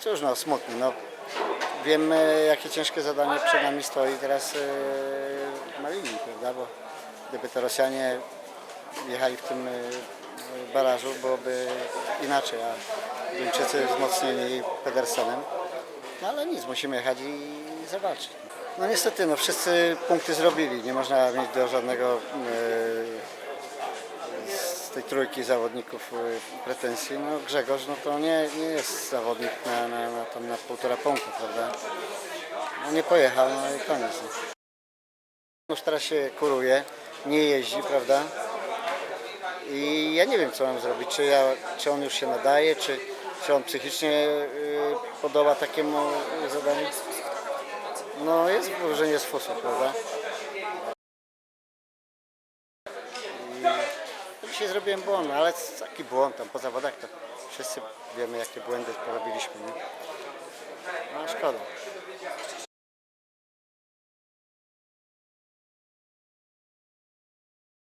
cóż no, smutny. No. Wiemy, jakie ciężkie zadanie przed nami stoi teraz yy, na linii, prawda? Bo gdyby to Rosjanie jechali w tym yy, barażu, byłoby inaczej, a Duńczycy wzmocnieni Pedersenem. No ale nic, musimy jechać i zobaczyć. No niestety, no wszyscy punkty zrobili. Nie można mieć do żadnego yy, z tej trójki zawodników y, pretensji. No Grzegorz no to nie, nie jest zawodnik na, na, na, tam na półtora punktu, prawda? No nie pojechał, no i koniec. Już teraz się kuruje, nie jeździ, prawda? I ja nie wiem co mam zrobić, czy, ja, czy on już się nadaje, czy, czy on psychicznie y, podoba takiemu zadaniu. No jest włożenie z fusu, prawda? Dzisiaj zrobiłem błąd, no ale taki błąd tam po zawodach to wszyscy wiemy jakie błędy porobiliśmy. Nie? No szkoda.